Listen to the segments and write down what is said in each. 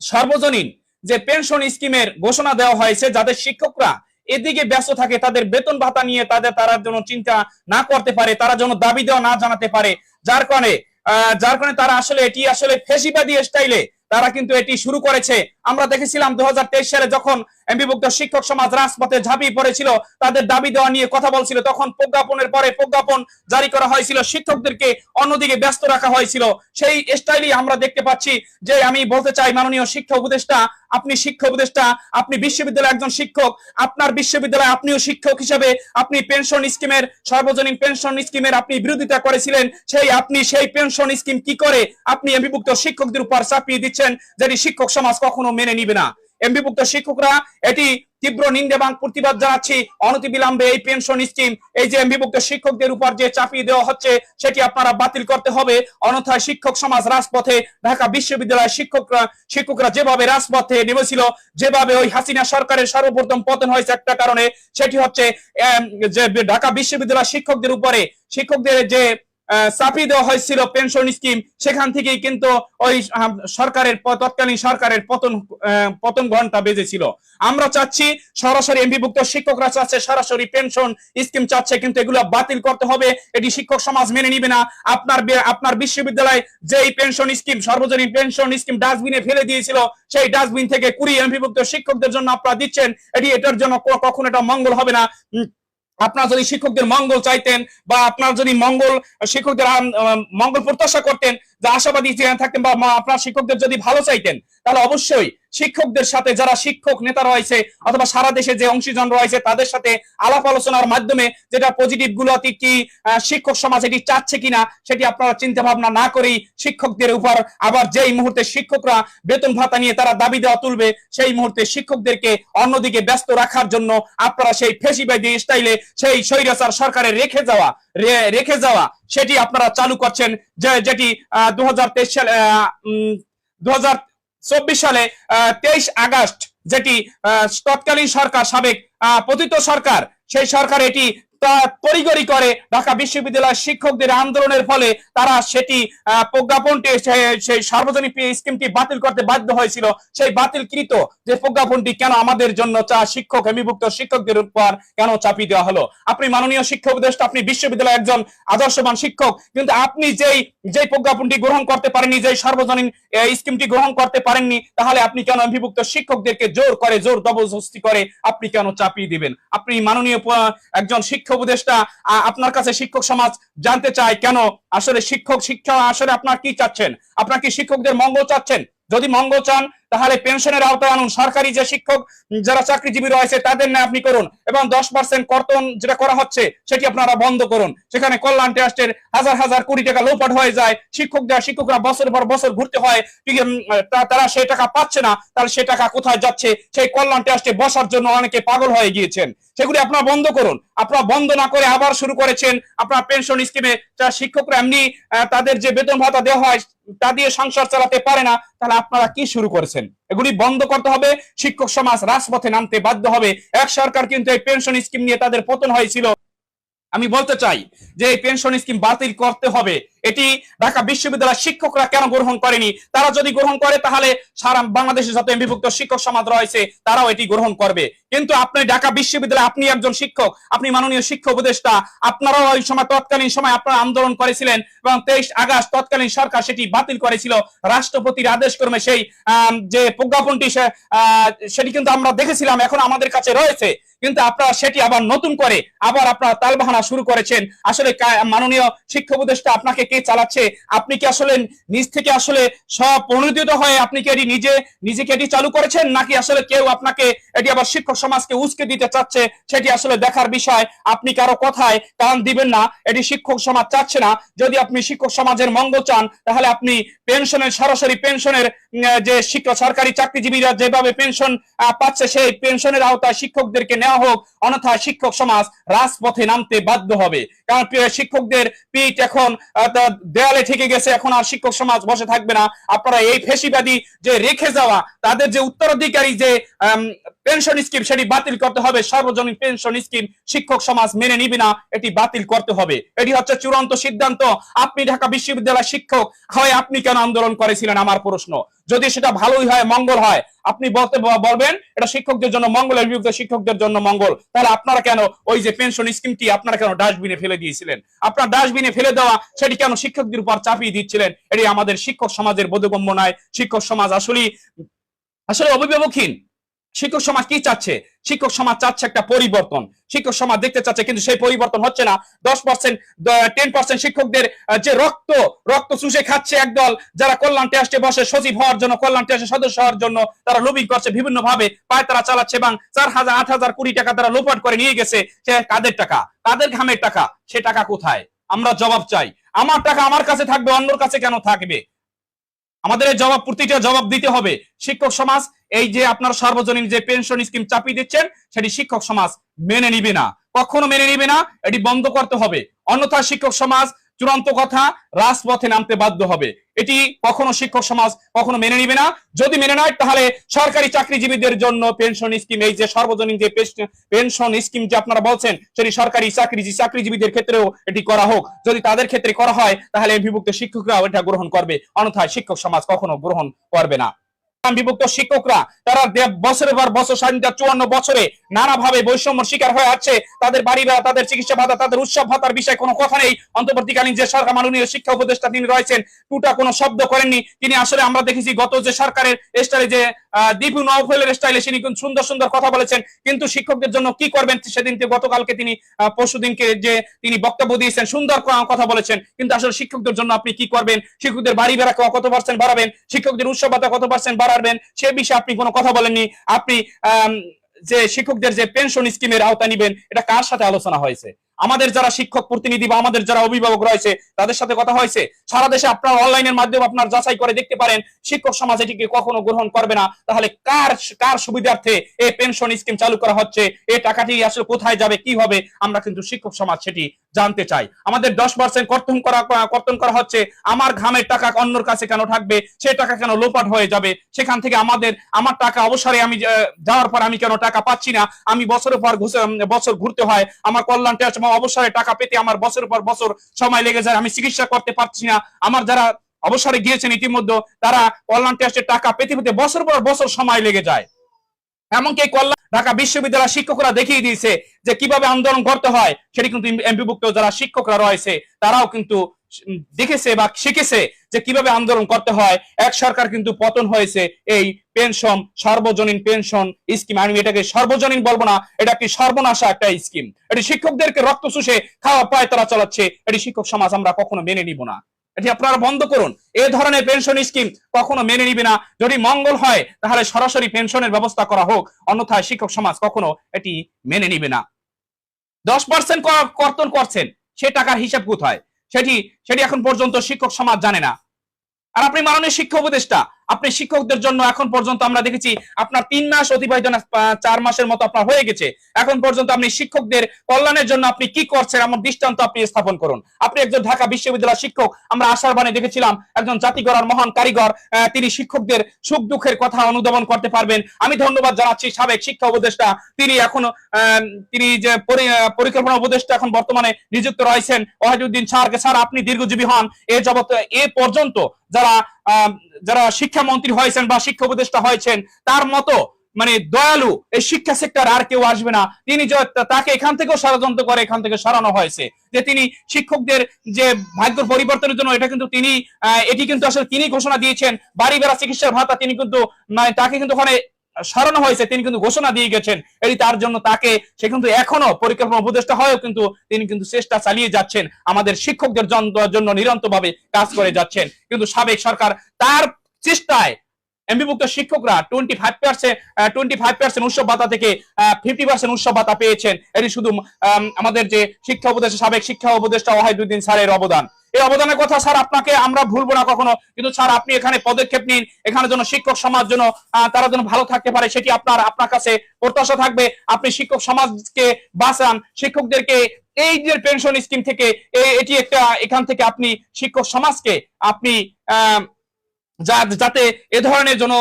সর্বজনীন যে পেনশন স্কিমের ঘোষণা দেওয়া হয়েছে যাদের শিক্ষকরা এদিকে ব্যস্ত থাকে, তাদের বেতন ভাতা নিয়ে তাদের তারা যেন চিন্তা না করতে পারে, তারা যেন দাবি দেওয়া না জানাতে পারে। যার কারণে যার কারণে তারা আসলে এটি আসলে ফেসিবাদী স্টাইলে তারা কিন্তু এটি শুরু করেছে। আমরা দেখেছিলাম দু হাজার তেইশ সালে যখন এমবিভুক্ত শিক্ষক সমাজ রাজপথে ঝাঁপিয়ে পড়েছিল, তাদের দাবি দেওয়া নিয়ে কথা বলছিল। তখন প্রজ্ঞাপনের পরে প্রজ্ঞাপন জারি করা হয়েছিল, শিক্ষকদেরকে অন্যদিকে ব্যস্ত রাখা হয়েছিল। সেই স্টাইলই আমরা দেখতে পাচ্ছি যে আমি বলতে চাই মাননীয় শিক্ষা উপদেষ্টা আপনি শিক্ষা উপদেষ্টা, আপনি বিশ্ববিদ্যালয়ের একজন শিক্ষক, আপনার বিশ্ববিদ্যালয়ে আপনিও শিক্ষক হিসেবে আপনি পেনশন স্কিমের, সর্বজনীন পেনশন স্কিমের আপনি বিরোধিতা করেছিলেন, সেই আপনি সেই পেনশন স্কিম কি করে আপনি এমবিভুক্ত শিক্ষকদের উপর চাপিয়ে দিচ্ছেন, যেটি শিক্ষক সমাজ কখনো মেনে নিবে না। এমবিভুক্ত শিক্ষকরা এটি তীব্র নিন্দা এবং প্রতিবাদ জানাচ্ছি। অনতিবিলম্বে এই পেনশন স্কিম এই যে এমবিভুক্ত শিক্ষকদের উপর যে চাপিয়ে দেওয়া হচ্ছে, সেটি আপনারা বাতিল করতে হবে। অন্যথায় শিক্ষক সমাজ রাজপথে, ঢাকা বিশ্ববিদ্যালয়ের শিক্ষকরা শিক্ষকরা যেভাবে রাজপথে নেমেছিল, যেভাবে ওই হাসিনা সরকারের সর্বপ্রথম পতন হয়েছে একটা কারণে, সেটি হচ্ছে যে ঢাকা বিশ্ববিদ্যালয়ের শিক্ষকদের উপরে, শিক্ষকদের যে চাপিয়ে দেওয়া হয়েছিল পেনশন স্কিম সেখান থেকেই কিন্তু ওই সরকারের তৎকালীন সরকারের পতন পতন ঘণ্টা বেজেছিল। আমরা চাচ্ছি সরাসরি এমবিভুক্ত শিক্ষকরা চাচ্ছে সরাসরি পেনশন স্কিম চাচ্ছে, কিন্তু এগুলো বাতিল করতে হবে। এটি শিক্ষক সমাজ মেনে নিবে না। আপনার আপনার বিশ্ববিদ্যালয় যেই পেনশন স্কিম সর্বজনীন পেনশন স্কিম ডাস্টবিনে ফেলে দিয়েছিল, সেই ডাস্টবিন থেকে কুড়ি এমবিভুক্ত শিক্ষকদের জন্য আপনারা দিচ্ছেন। এটি এটার জন্য কখন এটা মঙ্গল হবে না। আপনারা যদি শিক্ষকদের মঙ্গল চাইতেন বা আপনারা যদি মঙ্গল শিক্ষকদের মঙ্গল প্রত্যাশা করতেন যে আশাবাদী থাকতেন বা আপনার শিক্ষকদের যদি ভালো চাইতেন, তাহলে অবশ্যই শিক্ষকদের সাথে যারা শিক্ষক নেতা রয়েছে, অথবা সারা দেশে যে অংশীজন রয়েছে, তাদের সাথে আলাপ আলোচনার মাধ্যমে যেটা পজিটিভগুলো কি শিক্ষক সমাজ এটি চাচ্ছে কিনা, সেটি আপনারা চিন্তা ভাবনা না করেই শিক্ষকদের উপর আবার যেই মুহূর্তে শিক্ষকরা বেতন ভাতা নিয়ে তারা দাবি দেওয়া তুলবে, সেই মুহূর্তে শিক্ষকদেরকে অন্যদিকে ব্যস্ত রাখার জন্য আপনারা সেই ফেসিবাদী স্টাইলে সেই স্বৈরাচার সরকারের রেখে যাওয়া রেখে যাওয়া, সেটি আপনারা চালু করছেন যেটি দু হাজার তেইশ সালে দু হাজার চব্বিশ সালে তেইশ আগস্ট যেটি তৎকালীন সরকার, সাবেক পতিত সরকার, সেই সরকার এটি তড়িগড়ি করে ঢাকা বিশ্ববিদ্যালয়ের শিক্ষকদের আন্দোলনের ফলে তারা সেটি প্রজ্ঞাপনটি সেই সার্বজনীন স্কিমটি বাতিল করতে বাধ্য হয়েছিল। সেই বাতিলকৃত যে প্রজ্ঞাপনটি কেন আমাদের জন্য চা শিক্ষক এমবিভুক্ত শিক্ষকদের উপর কেন চাপিয়ে দেওয়া হলো? আপনি মাননীয় শিক্ষা উপদেষ্টা, আপনি বিশ্ববিদ্যালয়ের একজন আদর্শবান শিক্ষক, কিন্তু আপনি যেই যেই প্রজ্ঞাপনটি গ্রহণ করতে পারেননি, যেই সার্বজনীন স্কিমটি গ্রহণ করতে পারেননি, তাহলে আপনি কেন এমবিভুক্ত শিক্ষকদেরকে জোর করে, জোর জবরদস্তি করে আপনি কেন চাপিয়ে দিবেন? আপনি মাননীয় একজন একজন শিক্ষা উপদেষ্টা আপনার কাছে শিক্ষক সমাজ জানতে চায় কেন? আসলে শিক্ষক, শিক্ষা আসলে আপনার কি চাচ্ছেন? আপনার কি শিক্ষকদের মঙ্গল চাচ্ছেন? যদি মঙ্গল চান তাহলে পেনশনের আওতায় আনুন। সরকারি যে শিক্ষক যারা চাকরিজীবী রয়েছে, তাদের ন্যায় আপনি করুন এবং দশ পার্সেন্ট কর্তন যেটা করা হচ্ছে, সেটি আপনারা বন্ধ করুন। সেখানে কল্যাণ ট্রাস্টের হাজার হাজার কোটি টাকা লোপাট হয়ে যায়। শিক্ষকরা শিক্ষকরা বছর পর বছর ঘুরতে হয়। তারা সেই টাকা পাচ্ছে না তাহলে সে টাকা কোথায় যাচ্ছে, সেই কল্যাণ ট্রাস্টে বসার জন্য অনেকে পাগল হয়ে গিয়েছেন। সেগুলি আপনারা বন্ধ করুন। আপনারা বন্ধ না করে আবার শুরু করেছেন। আপনার পেনশন স্কিমে যারা শিক্ষকরা এমনি তাদের যে বেতন ভাতা দেওয়া হয়, তা দিয়ে সংসার চালাতে পারে না। তাহলে আপনারা কি শুরু করেছেন? এগুলি বন্ধ করতে হবে। শিক্ষক সমাজ রাজপথে নামতে বাধ্য হবে। এক সরকার কিন্তু এই পেনশন স্কিম নিয়ে তাদের পতন হয়েছিল। আমি বলতে চাই যে এই পেনশন স্কিম বাতিল করতে হবে। এটি ঢাকা বিশ্ববিদ্যালয়ের শিক্ষকরা কেন গ্রহণ করেনি? তারা যদি গ্রহণ করে, তাহলে সারা বাংলাদেশে যত বিভক্ত শিক্ষক সমাজ রয়েছে, তারাও এটি গ্রহণ করবে। কিন্তু আপনি ঢাকা বিশ্ববিদ্যালয়ে, আপনি একজন শিক্ষক, আপনি মাননীয় শিক্ষা উপদেষ্টা, আপনারাও ওই সময় তৎকালীন সময় আপনারা আন্দোলন করেছিলেন এবং তেইশ আগস্ট তৎকালীন সরকার সেটি বাতিল করেছিল। রাষ্ট্রপতির আদেশ ক্রমে সেই যে প্রজ্ঞাপনটি সেটি কিন্তু আমরা দেখেছিলাম, এখন আমাদের কাছে রয়েছে। কিন্তু আপনারা সেটি আবার নতুন করে, আবার আপনারা তালবাহানা শুরু করেছেন। আসলে মাননীয় শিক্ষা উপদেষ্টা আপনাকে কে চালাচ্ছে? আপনি কি আসলে নিজ থেকে আসলে স্বপ্রণোদিত হয়ে আপনি কি এটি নিজে নিজেকে এটি চালু করেছেন? নাকি আসলে কেউ আপনাকে এটি আবার শিক্ষক সমাজকে উস্কে দিতে চাচ্ছে? সেটি আসলে দেখার বিষয়। আপনি কারও কথায় কান দিবেন না। এটি শিক্ষক সমাজ চাচ্ছে না। যদি আপনি শিক্ষক সমাজের মঙ্গল চান, তাহলে আপনি পেনশনের, সরাসরি পেনশনের যে শিক্ষক সরকারি চাকরিজীবীরা যেভাবে পেনশন পাচ্ছে সেই পেনশনের আওতায় শিক্ষকদেরকে নেওয়া হোক, অন্যথা শিক্ষক সমাজ রাজপথে নামতে বাধ্য হবে। কারণ শিক্ষকদের পিঠ এখন দেয়ালে ঠেকে গেছে, এখন আর শিক্ষক সমাজ বসে থাকবে না। আপনারা এই ফেসিবাদী যে রেখে যাওয়া, তাদের যে উত্তরাধিকারী যে পেনশন স্কিম সেটি বাতিল করতে হবে। সর্বজনীন পেনশন স্কিম শিক্ষক সমাজ মেনে নিবে না, এটি বাতিল করতে হবে। এটি হচ্ছে চূড়ান্ত সিদ্ধান্ত। আপনি ঢাকা বিশ্ববিদ্যালয় শিক্ষক হয় আপনি কেন আন্দোলন করেছিলেন, আমার প্রশ্ন। যদি সেটা ভালোই হয়, মঙ্গল হয়, আপনি বলতে বলবেন, এটা শিক্ষকদের জন্য মঙ্গলের বিরুদ্ধে শিক্ষকদের জন্য মঙ্গল। তাহলে আপনারা কেন ওই যে পেনশন স্কিমটি আপনারা কেন ডাস্টবিনে ফেলে দিয়েছিলেন? আপনার ডাস্টবিনে ফেলে দেওয়া, সেটি কেন শিক্ষকদের উপর চাপিয়ে দিচ্ছিলেন? এটি আমাদের শিক্ষক সমাজের বোধগম্য নয়। শিক্ষক সমাজ আসলে আসলে অভিভাবকহীন। শিক্ষক সমাজ কি চাচ্ছে? শিক্ষক সমাজ চাচ্ছে একটা পরিবর্তন। শিক্ষক সমাজ দেখতে চাচ্ছে, কিন্তু সেই পরিবর্তন হচ্ছে না। দশ পার্সেন্ট টেন পার্সেন্ট শিক্ষকদের যে রক্ত রক্ত চুষে খাচ্ছে একদল যারা কল্যাণ টেস্টে বসে সচিব হওয়ার জন্য, কল্যাণ টেস্টের সদস্য হওয়ার জন্য তারা লবিং করছে বিভিন্ন ভাবে পায় তারা চালাচ্ছে এবং চার হাজার, আট হাজার কোটি টাকা তারা লোপাট করে নিয়ে গেছে, সে কাদের টাকা? কাদের ঘামের টাকা? সে টাকা কোথায়? আমরা জবাব চাই। আমার টাকা আমার কাছে থাকবে, অন্যর কাছে কেন থাকবে? আমাদের জবাব প্রতিটা জবাব দিতে হবে। শিক্ষক সমাজ, এই যে আপনার সর্বজনীন যে পেনশন স্কিম চাপিয়ে দিচ্ছেন, সেটি শিক্ষক সমাজ মেনে নিবে না। কখনো মেনে নিবে না, এটি বন্ধ করতে হবে। অন্যথা শিক্ষক সমাজ চূড়ান্ত কথা রাজপথে নামতে বাধ্য হবে। এটি কখনো শিক্ষক সমাজ কখনো মেনে নিবে না। যদি মেনে নেয়, তাহলে সরকারি চাকরিজীবীদের জন্য পেনশন স্কিম এই যে সর্বজনীন যে পেনশন স্কিম যে আপনারা বলছেন, সেটি সরকারি চাকরি চাকরিজীবীদের ক্ষেত্রেও এটি করা হোক। যদি তাদের ক্ষেত্রে করা হয়, তাহলে বিভক্ত শিক্ষকরাও এটা গ্রহণ করবে। অন্যথায় শিক্ষক সমাজ কখনো গ্রহণ করবে না। বিভক্ত শিক্ষকরা, তারা বছরের পর বছর স্বাধীনতা চুয়ান্ন বছরে নানাভাবে বৈষম্য শিকার হয়ে আছে। তাদের বাড়ি ভাড়া, তাদের চিকিৎসা ভাতা, তাদের উৎসব ভাতার বিষয়ে কোনো কথা নেই। অন্তর্বর্তীকালীন যে সরকার, মাননীয় শিক্ষা উপদেষ্টা তিনি রয়েছেন, টুটা কোনো শব্দ করেননি। তিনি আসলে আমরা দেখেছি গত যে সরকারের স্টারে যে দীপু নওফেলের স্টাইলে তিনি কিন্তু সুন্দর সুন্দর কথা বলেছেন। কিন্তু শিক্ষকদের জন্য কি করবেন সেদিন গতকালকে তিনি পরশুদিনকে যে তিনি বক্তব্য দিয়েছেন, সুন্দর কথা বলেছেন। কিন্তু আসলে শিক্ষকদের জন্য আপনি কি করবেন? শিক্ষকদের বাড়ি ভাড়া কত পার্সেন্ট বাড়াবেন? শিক্ষকদের উৎসব ভাতা কত পার্সেন্ট বাড়াবেন? সে বিষয়ে আপনি কোনো কথা বলেননি। আপনি যে শিক্ষকদের যে পেনশন স্কিমের আওতা নিবেন, এটা কার সাথে আলোচনা হয়েছে? আমাদের যারা শিক্ষক প্রতিনিধি বা আমাদের যারা অভিভাবক রয়েছে, তাদের সাথে কথা হয়েছে। সারা দেশে আপনার অনলাইনের মাধ্যমে আপনার যাচাই করে দেখতে পারেন, শিক্ষক সমাজ এটিকে কখনো গ্রহণ করবে না। তাহলে কার কার সুবিধার্থে এই পেনশন স্কিম চালু করা হচ্ছে? এই টাকাটি আসলে কোথায় যাবে, কি হবে? আমরা কিন্তু শিক্ষক সমাজ সেটি জানতে চাই। আমাদের দশ পার্সেন্ট কর্তন করা কর্তন করা হচ্ছে, আমার ঘামের টাকা অন্যর কাছে কেন থাকবে? সে টাকা কেন লোপাট হয়ে যাবে? সেখান থেকে আমাদের, আমার টাকা অবসরে আমি যাওয়ার পর আমি কেন টাকা পাচ্ছি না? আমি বছরের পর বছর ঘুরতে হয়, আমার কল্যাণ অবসরে টাকা পেতে আমার বছর পর বছর সময় লেগে যায়, আমি চিকিৎসা করতে পারছি না। আমার যারা অবসরে গিয়েছেন ইতিমধ্যে, তারা কল্যাণ টেস্টের টাকা পেতে পেতে বছর পর বছর সময় লেগে যায়। এমনকি কল্যাণ ঢাকা বিশ্ববিদ্যালয় শিক্ষকরা দেখিয়ে দিয়েছে যে কীভাবে আন্দোলন করতে হয়, সেটি কিন্তু এমপিভুক্ত যারা শিক্ষকরা রয়েছে, তারাও কিন্তু দেখেছে বা শিখেছে যে কীভাবে আন্দোলন করতে হয়। এক সরকার কিন্তু পতন হয়েছে এই পেনশন, সর্বজনীন পেনশন স্কিম। আমি এটাকে সর্বজনীন বলব না, এটা একটি সর্বনাশা একটা স্কিম। এটি শিক্ষকদেরকে রক্ত শুষে খাওয়া, পায় তারা চালাচ্ছে। এটি শিক্ষক সমাজ আমরা কখনো মেনে নিব না। এটি আপনারা বন্ধ করুন। এ ধরনের পেনশন স্কিম কখনো মেনে নিবে না। যদি মঙ্গল হয়, তাহলে সরাসরি পেনশনের ব্যবস্থা করা হোক। অন্যথায় শিক্ষক সমাজ কখনো এটি মেনে নিবে না। দশ পার্সেন্ট কর্তন করছেন। সে টাকার হিসাব কোথায়? সেটি সেটি এখন পর্যন্ত শিক্ষক সমাজ জানে না। আর আপনি মাননীয় শিক্ষা উপদেষ্টা আপনি শিক্ষকদের জন্য এখন পর্যন্ত আমরা দেখেছি আপনার তিন মাস অতিবাহিত না চার মাসের মতো আপনার হয়ে গেছে। এখন পর্যন্ত আপনি শিক্ষকদের কল্যাণের জন্য আপনি কি করছেন আমার দৃষ্টান্ত আপনি স্থাপন করুন। আপনি একজন ঢাকা বিশ্ববিদ্যালয় শিক্ষক, আমরা আশার বাণী দেখেছিলাম, একজন জাতি গড়ার মহান কারিগর তিনি শিক্ষকদের সুখ দুঃখের কথা অনুধাবন করতে পারবেন। আমি ধন্যবাদ জানাচ্ছি সাবেক শিক্ষা উপদেষ্টা, তিনি এখনও তিনি যে পরি- পরিকল্পনা উপদেষ্টা এখন বর্তমানে নিযুক্ত রয়েছেন, ওয়াহিদুদ্দিন স্যারকে। স্যার, আপনি দীর্ঘজীবী হন। এ জগৎ এ পর্যন্ত যারা যারা শিক্ষামন্ত্রী হয়েছেন বা শিক্ষা উপদেষ্টা হয়েছেন, তার মতো মানে দয়ালু এই শিক্ষা সেক্টর আর কেউ আসবে না। তিনি তাকে এখান থেকেও ষড়যন্ত্র করে, এখান থেকে সরানো হয়েছে। যে তিনি শিক্ষকদের যে ভাগ্য পরিবর্তনের জন্য, এটা কিন্তু তিনি এটি কিন্তু আসলে তিনি ঘোষণা দিয়েছেন। বাড়ি বেড়া চিকিৎসার ভাতা তিনি কিন্তু মানে তাকে কিন্তু ওখানে সরানো হয়েছে, তিনি কিন্তু ঘোষণা দিয়ে গেছেন। এটি তার জন্য তাকে সে কিন্তু এখনও পরিকল্পনা উপদেষ্টা হয়েও কিন্তু তিনি কিন্তু চেষ্টা চালিয়ে যাচ্ছেন। আমাদের শিক্ষকদের জন্য নিরন্তরভাবে কাজ করে যাচ্ছেন। কিন্তু সাবেক সরকার তার চেষ্টায় এমবিভুক্ত শিক্ষকরা twenty five percent twenty five percent উৎসব ভাতা থেকে ফিফটি পার্সেন্ট উৎসব ভাতা পেয়েছেন। এটি শুধু আম, আমাদের যে শিক্ষা উপদেষ্টা সাবেক শিক্ষা উপদেষ্টা ওয়াহিদুদ্দিন স্যারের অবদান। এই অবদানের কথা স্যার আপনাকে আমরা ভুলবো না কখনো কিন্তু স্যার আপনি এখানে পদক্ষেপ নিন এখানে যেন শিক্ষক সমাজ যেন তারা যেন ভালো থাকতে পারে সেটি আপনার আপনার কাছে প্রত্যাশা থাকবে? আপনি শিক্ষক সমাজকে বাঁচান শিক্ষকদেরকে এই যে পেনশন স্কিম থেকে এটি একটা এখান থেকে আপনি শিক্ষক সমাজকে আপনি আহ যাতে এ ধরনের জন্য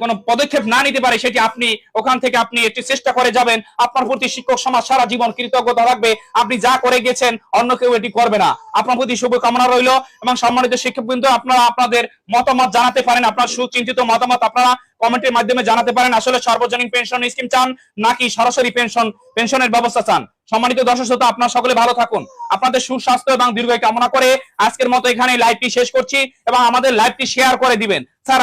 কোনো পদক্ষেপ না নিতে পারে, সেটি আপনি, ওখান থেকে আপনি একটি চেষ্টা করে যাবেন। আপনার প্রতি শিক্ষক সমাজ সারা জীবন কৃতজ্ঞতা রাখবে। আপনি যা করে গেছেন, অন্য কেউ এটি করবে না। আপনার প্রতি শুভকামনা রইল এবং সম্মানিত শিক্ষকবৃন্দ, আপনারা আপনাদের মতামত জানাতে পারেন, আপনার সুচিন্তিত মতামত আপনারা কমেন্টের মাধ্যমে জানাতে পারেন, আসলে সর্বজনীন পেনশন স্কিম চান নাকি সরাসরি পেনশন পেনশনের ব্যবস্থা চান? সম্মানিত দর্শক শ্রোতা, আপনারা সকলে ভালো থাকুন। আপনাদের সুস্বাস্থ্য এবং দীর্ঘ কামনা করে আজকের মতো এখানে লাইভটি শেষ করছি এবং আমাদের লাইভটি শেয়ার করে দিবেন। স্যার